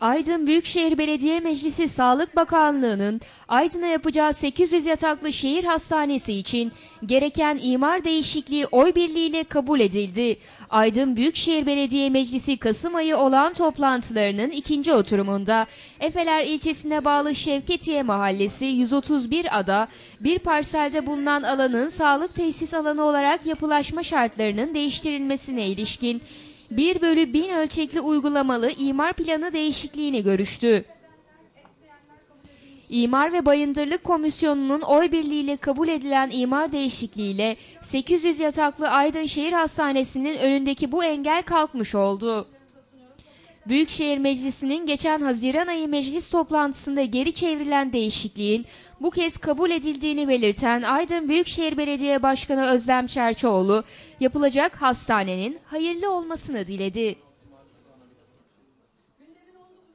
Aydın Büyükşehir Belediye Meclisi Sağlık Bakanlığı'nın Aydın'a yapacağı 800 yataklı şehir hastanesi için gereken imar değişikliği oy birliğiyle kabul edildi. Aydın Büyükşehir Belediye Meclisi Kasım ayı olan toplantılarının ikinci oturumunda Efeler ilçesine bağlı Şevketiye Mahallesi 131 ada bir parselde bulunan alanın sağlık tesis alanı olarak yapılaşma şartlarının değiştirilmesine ilişkin 1 bölü 1000 ölçekli uygulamalı imar planı değişikliğini görüştü. İmar ve Bayındırlık Komisyonu'nun oy birliğiyle kabul edilen imar değişikliğiyle 800 yataklı Aydın Şehir Hastanesi'nin önündeki bu engel kalkmış oldu. Büyükşehir Meclisi'nin geçen Haziran ayı meclis toplantısında geri çevrilen değişikliğin bu kez kabul edildiğini belirten Aydın Büyükşehir Belediye Başkanı Özlem Çerçoğlu, yapılacak hastanenin hayırlı olmasını diledi.